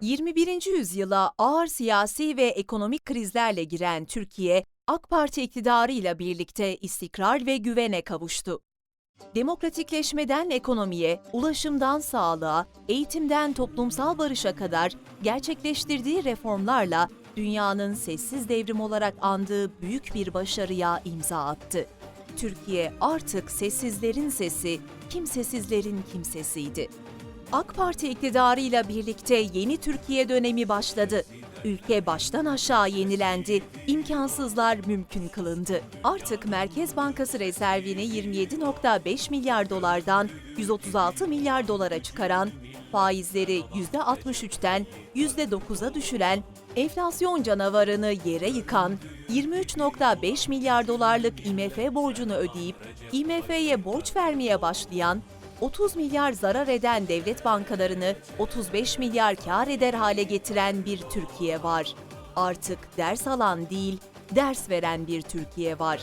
21. yüzyıla ağır siyasi ve ekonomik krizlerle giren Türkiye, AK Parti iktidarıyla birlikte istikrar ve güvene kavuştu. Demokratikleşmeden ekonomiye, ulaşımdan sağlığa, eğitimden toplumsal barışa kadar gerçekleştirdiği reformlarla dünyanın sessiz devrim olarak andığı büyük bir başarıya imza attı. Türkiye artık sessizlerin sesi, kimsesizlerin kimsesiydi. AK Parti iktidarıyla birlikte yeni Türkiye dönemi başladı. Ülke baştan aşağı yenilendi, imkansızlar mümkün kılındı. Artık Merkez Bankası rezervini 27.5 milyar dolardan 136 milyar dolara çıkaran, faizleri %63'ten %9'a düşüren, enflasyon canavarını yere yıkan, 23.5 milyar dolarlık IMF borcunu ödeyip IMF'ye borç vermeye başlayan 30 milyar zarar eden devlet bankalarını 35 milyar kar eder hale getiren bir Türkiye var. Artık ders alan değil, ders veren bir Türkiye var.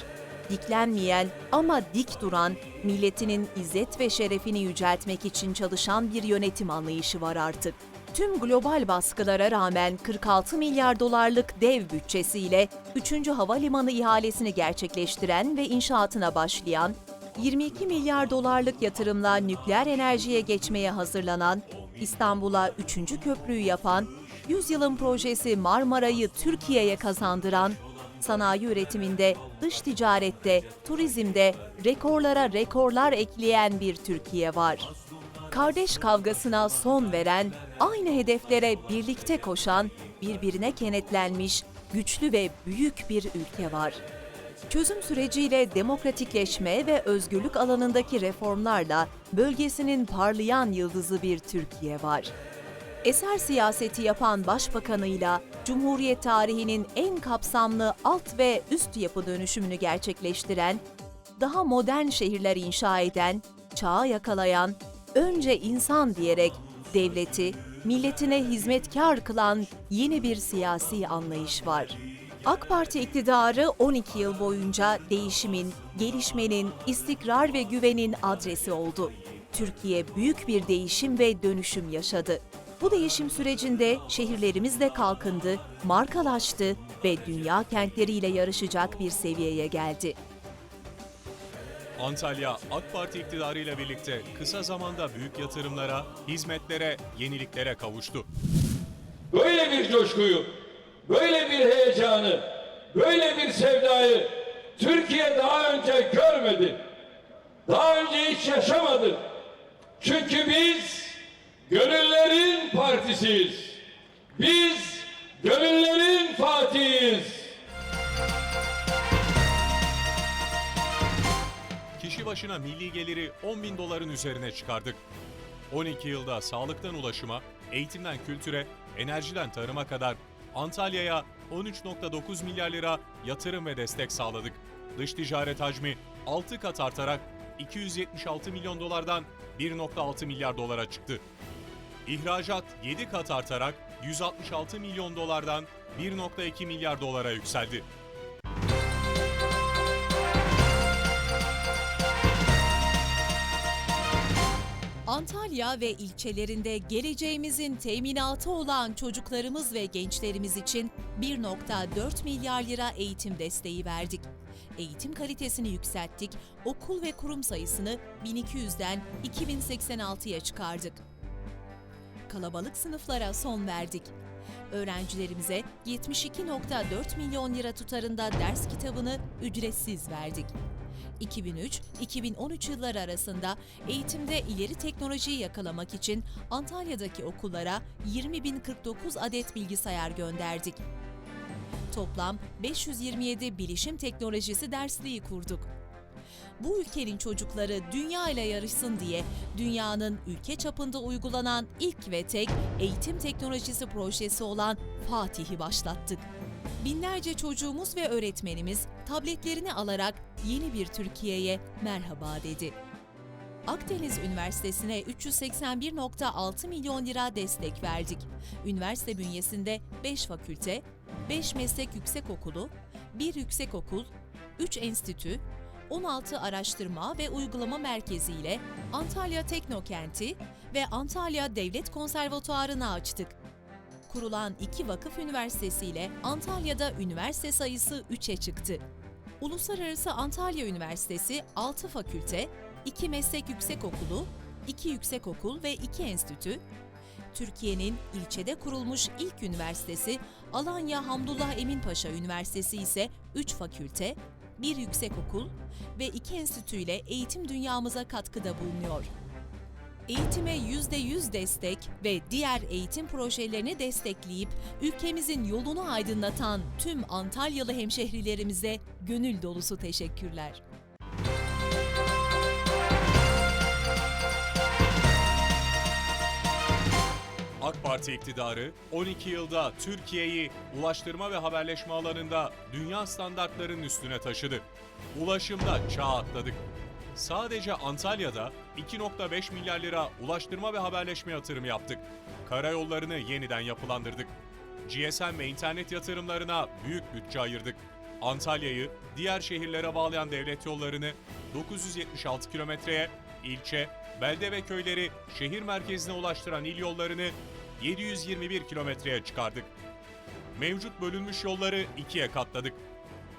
Diklenmeyen ama dik duran, milletinin izzet ve şerefini yüceltmek için çalışan bir yönetim anlayışı var artık. Tüm global baskılara rağmen 46 milyar dolarlık dev bütçesiyle 3. havalimanı ihalesini gerçekleştiren ve inşaatına başlayan 22 milyar dolarlık yatırımla nükleer enerjiye geçmeye hazırlanan, İstanbul'a 3. köprüyü yapan, 100 yılın projesi Marmara'yı Türkiye'ye kazandıran, sanayi üretiminde, dış ticarette, turizmde rekorlara rekorlar ekleyen bir Türkiye var. Kardeş kavgasına son veren, aynı hedeflere birlikte koşan, birbirine kenetlenmiş, güçlü ve büyük bir ülke var. Çözüm süreciyle demokratikleşme ve özgürlük alanındaki reformlarla bölgesinin parlayan yıldızı bir Türkiye var. Eser siyaseti yapan başbakanıyla Cumhuriyet tarihinin en kapsamlı alt ve üst yapı dönüşümünü gerçekleştiren, daha modern şehirler inşa eden, çağı yakalayan, önce insan diyerek devleti, milletine hizmetkar kılan yeni bir siyasi anlayış var. AK Parti iktidarı 12 yıl boyunca değişimin, gelişmenin, istikrar ve güvenin adresi oldu. Türkiye büyük bir değişim ve dönüşüm yaşadı. Bu değişim sürecinde şehirlerimiz de kalkındı, markalaştı ve dünya kentleriyle yarışacak bir seviyeye geldi. Antalya AK Parti iktidarıyla birlikte kısa zamanda büyük yatırımlara, hizmetlere, yeniliklere kavuştu. böyle bir coşkuyu, böyle bir heyecanı, böyle bir sevdayı Türkiye daha önce görmedi. Daha önce hiç yaşamadı. Çünkü biz gönüllerin partisiyiz. Biz gönüllerin fatihiyiz. Kişi başına milli geliri 10 bin doların üzerine çıkardık. 12 yılda sağlıktan ulaşıma, eğitimden kültüre, enerjiden tarıma kadar Antalya'ya 13.9 milyar lira yatırım ve destek sağladık. Dış ticaret hacmi 6 kat artarak 276 milyon dolardan 1.6 milyar dolara çıktı. İhracat 7 kat artarak 166 milyon dolardan 1.2 milyar dolara yükseldi. Antalya ve ilçelerinde geleceğimizin teminatı olan çocuklarımız ve gençlerimiz için 1.4 milyar lira eğitim desteği verdik. Eğitim kalitesini yükselttik, okul ve kurum sayısını 1200'den 2086'ya çıkardık. Kalabalık sınıflara son verdik. Öğrencilerimize 72.4 milyon lira tutarında ders kitabını ücretsiz verdik. 2003-2013 yılları arasında eğitimde ileri teknolojiyi yakalamak için Antalya'daki okullara 20.049 adet bilgisayar gönderdik. Toplam 527 bilişim teknolojisi dersliği kurduk. Bu ülkenin çocukları dünya ile yarışsın diye dünyanın ülke çapında uygulanan ilk ve tek eğitim teknolojisi projesi olan Fatih'i başlattık. Binlerce çocuğumuz ve öğretmenimiz tabletlerini alarak yeni bir Türkiye'ye merhaba dedi. Akdeniz Üniversitesi'ne 381.6 milyon lira destek verdik. Üniversite bünyesinde 5 fakülte, 5 meslek yüksekokulu, 1 yüksekokul, 3 enstitü, 16 araştırma ve uygulama merkezi ile Antalya Teknokenti ve Antalya Devlet Konservatuarı'nı açtık. kurulan iki vakıf üniversitesiyle Antalya'da üniversite sayısı 3'e çıktı. Uluslararası Antalya Üniversitesi 6 fakülte, 2 meslek yüksekokulu, 2 yüksekokul ve 2 enstitü, Türkiye'nin ilçede kurulmuş ilk üniversitesi Alanya Hamdullah Eminpaşa Üniversitesi ise 3 fakülte, 1 yüksekokul ve 2 enstitüyle eğitim dünyamıza katkıda bulunuyor. Eğitime %100 destek ve diğer eğitim projelerini destekleyip ülkemizin yolunu aydınlatan tüm Antalyalı hemşehrilerimize gönül dolusu teşekkürler. AK Parti iktidarı 12 yılda Türkiye'yi ulaştırma ve haberleşme alanında dünya standartlarının üstüne taşıdı. Ulaşımda çağ atladık. Sadece Antalya'da 2.5 milyar lira ulaştırma ve haberleşme yatırımı yaptık. Karayollarını yeniden yapılandırdık. GSM ve internet yatırımlarına büyük bütçe ayırdık. Antalya'yı diğer şehirlere bağlayan devlet yollarını 976 kilometreye, ilçe, belde ve köyleri şehir merkezine ulaştıran il yollarını 721 kilometreye çıkardık. Mevcut bölünmüş yolları ikiye katladık.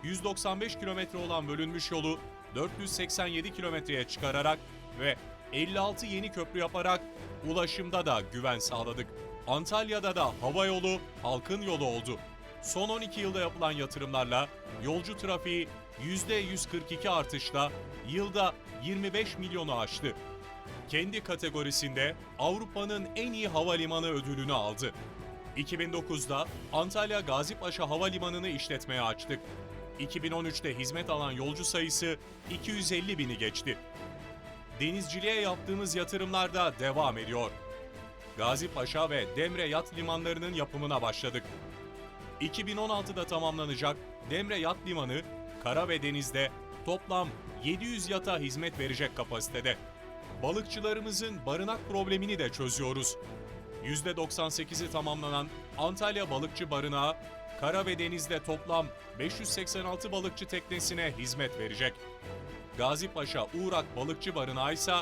195 kilometre olan bölünmüş yolu 487 kilometreye çıkararak ve 56 yeni köprü yaparak ulaşımda da güven sağladık. Antalya'da da hava yolu halkın yolu oldu. Son 12 yılda yapılan yatırımlarla yolcu trafiği %142 artışla yılda 25 milyonu aştı. Kendi kategorisinde Avrupa'nın en iyi havalimanı ödülünü aldı. 2009'da Antalya Gazipaşa Havalimanı'nı işletmeye açtık. 2013'te hizmet alan yolcu sayısı 250 bini geçti. Denizciliğe yaptığımız yatırımlar da devam ediyor. Gazipaşa ve Demre yat limanlarının yapımına başladık. 2016'da tamamlanacak Demre Yat Limanı, kara ve denizde toplam 700 yata hizmet verecek kapasitede. Balıkçılarımızın barınak problemini de çözüyoruz. %98'i tamamlanan Antalya Balıkçı Barınağı, kara ve denizde toplam 586 balıkçı teknesine hizmet verecek. Gazipaşa Uğrak Balıkçı Barınağı ise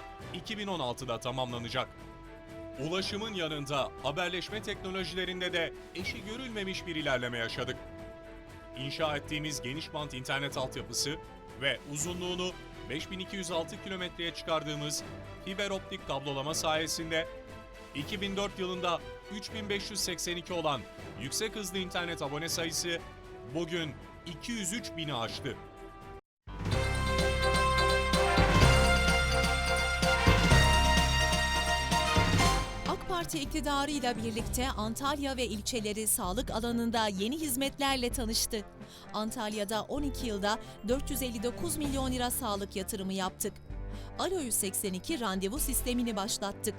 2016'da tamamlanacak. Ulaşımın yanında haberleşme teknolojilerinde de eşi görülmemiş bir ilerleme yaşadık. İnşa ettiğimiz geniş bant internet altyapısı ve uzunluğunu 5206 kilometreye çıkardığımız fiber optik kablolama sayesinde 2004 yılında 3582 olan yüksek hızlı internet abone sayısı bugün 203 bini aştı. Parti iktidarıyla birlikte Antalya ve ilçeleri sağlık alanında yeni hizmetlerle tanıştı. Antalya'da 12 yılda 459 milyon lira sağlık yatırımı yaptık. Alo 182 randevu sistemini başlattık.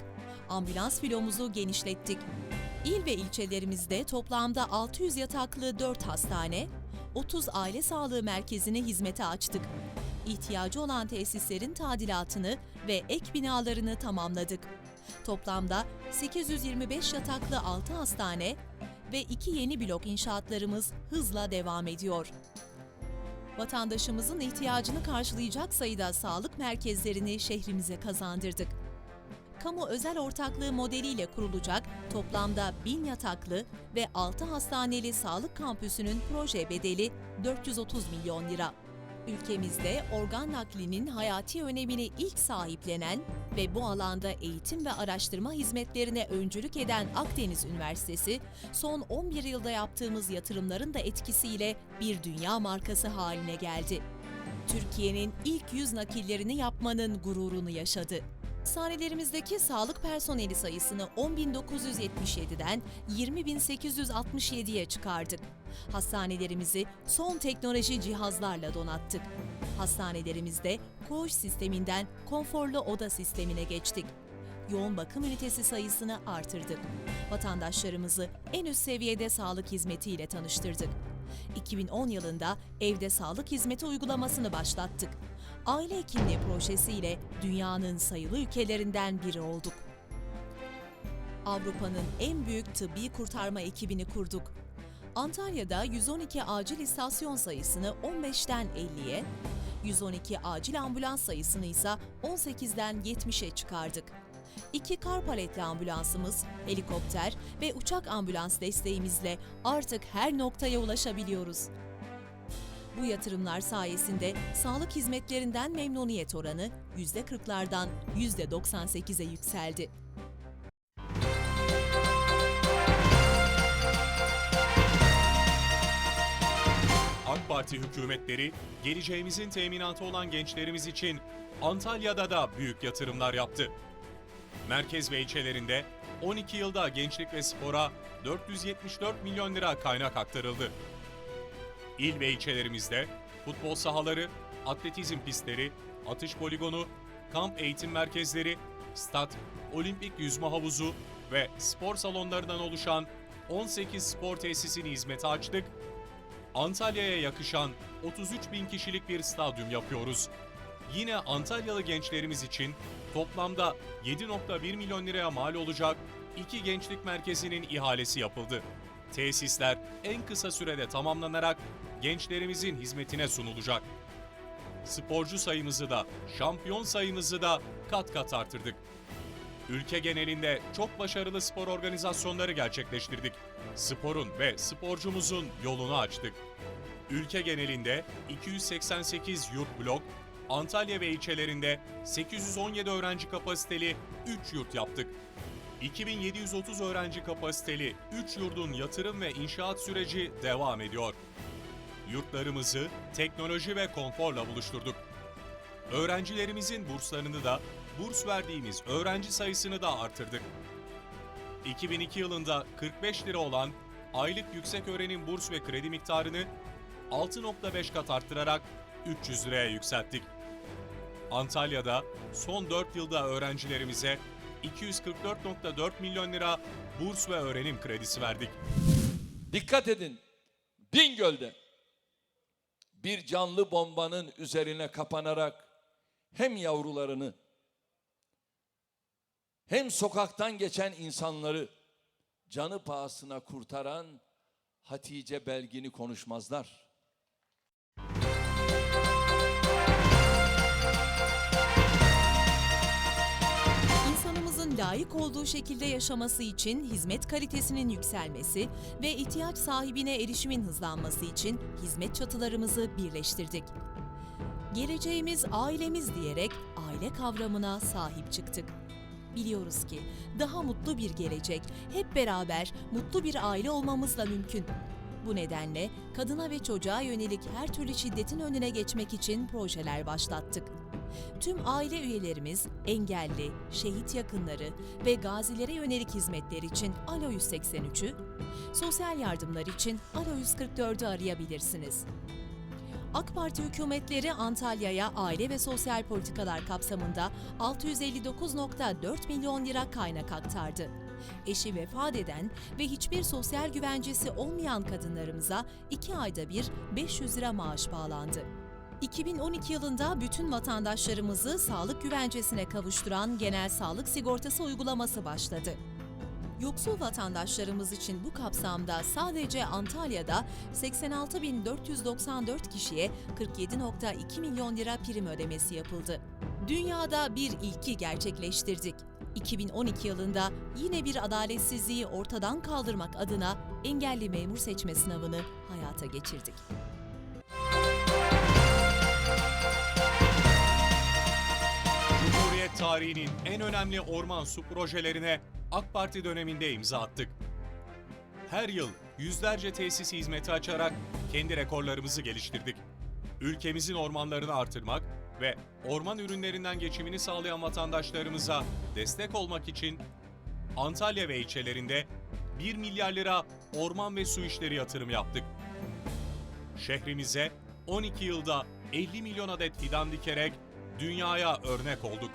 Ambulans filomuzu genişlettik. İl ve ilçelerimizde toplamda 600 yataklı 4 hastane, 30 aile sağlığı merkezini hizmete açtık. İhtiyacı olan tesislerin tadilatını ve ek binalarını tamamladık. Toplamda 825 yataklı 6 hastane ve 2 yeni blok inşaatlarımız hızla devam ediyor. Vatandaşımızın ihtiyacını karşılayacak sayıda sağlık merkezlerini şehrimize kazandırdık. Kamu özel ortaklığı modeliyle kurulacak toplamda 1000 yataklı ve 6 hastaneli sağlık kampüsünün proje bedeli 430 milyon lira. Ülkemizde organ naklinin hayati önemini ilk sahiplenen ve bu alanda eğitim ve araştırma hizmetlerine öncülük eden Akdeniz Üniversitesi, son 11 yılda yaptığımız yatırımların da etkisiyle bir dünya markası haline geldi. Türkiye'nin ilk yüz nakillerini yapmanın gururunu yaşadı. Hastanelerimizdeki sağlık personeli sayısını 10.977'den 20.867'ye çıkardık. Hastanelerimizi son teknoloji cihazlarla donattık. Hastanelerimizde koğuş sisteminden konforlu oda sistemine geçtik. Yoğun bakım ünitesi sayısını artırdık. Vatandaşlarımızı en üst seviyede sağlık hizmetiyle tanıştırdık. 2010 yılında evde sağlık hizmeti uygulamasını başlattık. Aile hekimliği projesiyle dünyanın sayılı ülkelerinden biri olduk. Avrupa'nın en büyük tıbbi kurtarma ekibini kurduk. Antalya'da 112 acil istasyon sayısını 15'ten 50'ye, 112 acil ambulans sayısını ise 18'den 70'e çıkardık. iki kar paletli ambulansımız, helikopter ve uçak ambulans desteğimizle artık her noktaya ulaşabiliyoruz. Bu yatırımlar sayesinde sağlık hizmetlerinden memnuniyet oranı %40'lardan %98'e yükseldi. AK Parti hükümetleri geleceğimizin teminatı olan gençlerimiz için Antalya'da da büyük yatırımlar yaptı. Merkez ve ilçelerinde 12 yılda gençlik ve spora 474 milyon lira kaynak aktarıldı. İl ve ilçelerimizde futbol sahaları, atletizm pistleri, atış poligonu, kamp eğitim merkezleri, stat, olimpik yüzme havuzu ve spor salonlarından oluşan 18 spor tesisini hizmete açtık Antalya'ya yakışan 33 bin kişilik bir stadyum yapıyoruz. Yine Antalyalı gençlerimiz için toplamda 7.1 milyon liraya mal olacak iki gençlik merkezinin ihalesi yapıldı. Tesisler en kısa sürede tamamlanarak gençlerimizin hizmetine sunulacak. Sporcu sayımızı da, şampiyon sayımızı da kat kat artırdık. Ülke genelinde çok başarılı spor organizasyonları gerçekleştirdik. Sporun ve sporcumuzun yolunu açtık. Ülke genelinde 288 yurt blok, Antalya ve ilçelerinde 817 öğrenci kapasiteli 3 yurt yaptık. 2730 öğrenci kapasiteli 3 yurdun yatırım ve inşaat süreci devam ediyor. Yurtlarımızı teknoloji ve konforla buluşturduk. Öğrencilerimizin burslarını da, burs verdiğimiz öğrenci sayısını da artırdık. 2002 yılında 45 lira olan aylık yüksek öğrenim burs ve kredi miktarını 6.5 kat arttırarak 300 liraya yükselttik. Antalya'da son 4 yılda öğrencilerimize 244.4 milyon lira burs ve öğrenim kredisi verdik. Dikkat edin. Bingöl'de bir canlı bombanın üzerine kapanarak hem yavrularını hem sokaktan geçen insanları canı pahasına kurtaran Hatice Belgin'i konuşmazlar. Layık olduğu şekilde yaşaması için hizmet kalitesinin yükselmesi ve ihtiyaç sahibine erişimin hızlanması için hizmet çatılarımızı birleştirdik. Geleceğimiz ailemiz diyerek aile kavramına sahip çıktık. Biliyoruz ki daha mutlu bir gelecek hep beraber mutlu bir aile olmamızla mümkün. Bu nedenle kadına ve çocuğa yönelik her türlü şiddetin önüne geçmek için projeler başlattık. Tüm aile üyelerimiz engelli, şehit yakınları ve gazilere yönelik hizmetler için Alo 183'ü, sosyal yardımlar için Alo 144'ü arayabilirsiniz. AK Parti hükümetleri Antalya'ya aile ve sosyal politikalar kapsamında 659.4 milyon lira kaynak aktardı. Eşi vefat eden ve hiçbir sosyal güvencesi olmayan kadınlarımıza 2 ayda bir 500 lira maaş bağlandı. 2012 yılında bütün vatandaşlarımızı sağlık güvencesine kavuşturan genel sağlık sigortası uygulaması başladı. Yoksul vatandaşlarımız için bu kapsamda sadece Antalya'da 86.494 kişiye 47.2 milyon lira prim ödemesi yapıldı. Dünyada bir ilki gerçekleştirdik. 2012 yılında yine bir adaletsizliği ortadan kaldırmak adına engelli memur seçme sınavını hayata geçirdik. Tarihinin en önemli orman su projelerine AK Parti döneminde imza attık. Her yıl yüzlerce tesisi hizmeti açarak kendi rekorlarımızı geliştirdik. Ülkemizin ormanlarını artırmak ve orman ürünlerinden geçimini sağlayan vatandaşlarımıza destek olmak için Antalya ve ilçelerinde 1 milyar lira orman ve su işleri yatırım yaptık. Şehrimize 12 yılda 50 milyon adet fidan dikerek dünyaya örnek olduk.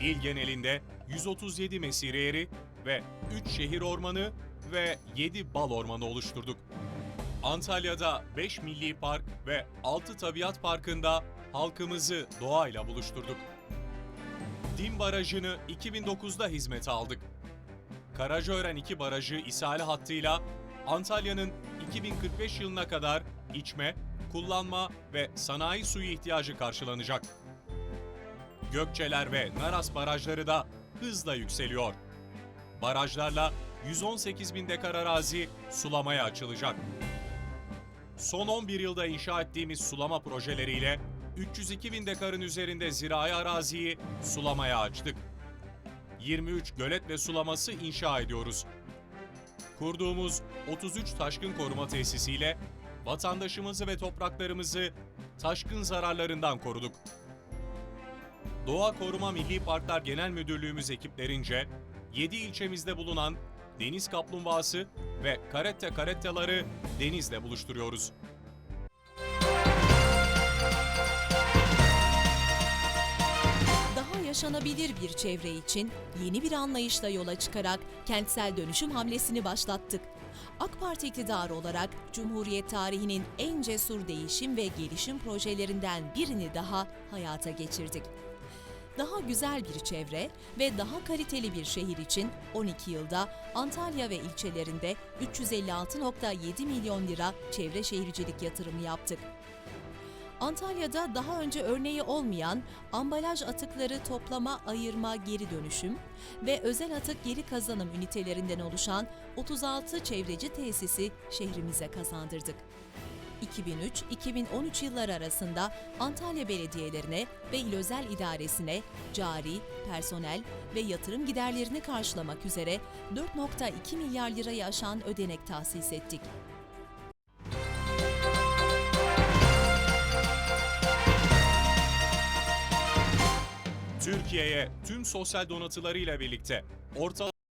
İl genelinde 137 mesire yeri ve 3 şehir ormanı ve 7 bal ormanı oluşturduk. Antalya'da 5 milli park ve 6 tabiat parkında halkımızı doğayla buluşturduk. Dim Barajı'nı 2009'da hizmete aldık. Karacaören 2 Barajı ishali hattıyla Antalya'nın 2045 yılına kadar içme, kullanma ve sanayi suyu ihtiyacı karşılanacak. Gökçeler ve Naras barajları da hızla yükseliyor. Barajlarla 118 bin dekar arazi sulamaya açılacak. Son 11 yılda inşa ettiğimiz sulama projeleriyle 302 bin dekarın üzerinde zirai araziyi sulamaya açtık. 23 gölet ve sulaması inşa ediyoruz. Kurduğumuz 33 taşkın koruma tesisiyle vatandaşımızı ve topraklarımızı taşkın zararlarından koruduk. Doğa Koruma Milli Parklar Genel Müdürlüğümüz ekiplerince 7 ilçemizde bulunan deniz kaplumbağası ve karette karettaları denizle buluşturuyoruz. Daha yaşanabilir bir çevre için yeni bir anlayışla yola çıkarak kentsel dönüşüm hamlesini başlattık. AK Parti iktidarı olarak Cumhuriyet tarihinin en cesur değişim ve gelişim projelerinden birini daha hayata geçirdik. Daha güzel bir çevre ve daha kaliteli bir şehir için 12 yılda Antalya ve ilçelerinde 356.7 milyon lira çevre şehircilik yatırımı yaptık. Antalya'da daha önce örneği olmayan ambalaj atıkları toplama, ayırma, geri dönüşüm ve özel atık geri kazanım ünitelerinden oluşan 36 çevreci tesisi şehrimize kazandırdık. 2003-2013 yılları arasında Antalya belediyelerine ve il özel idaresine cari, personel ve yatırım giderlerini karşılamak üzere 4.2 milyar lirayı aşan ödenek tahsis ettik. Türkiye'ye tüm sosyal donatılarıyla birlikte ortalama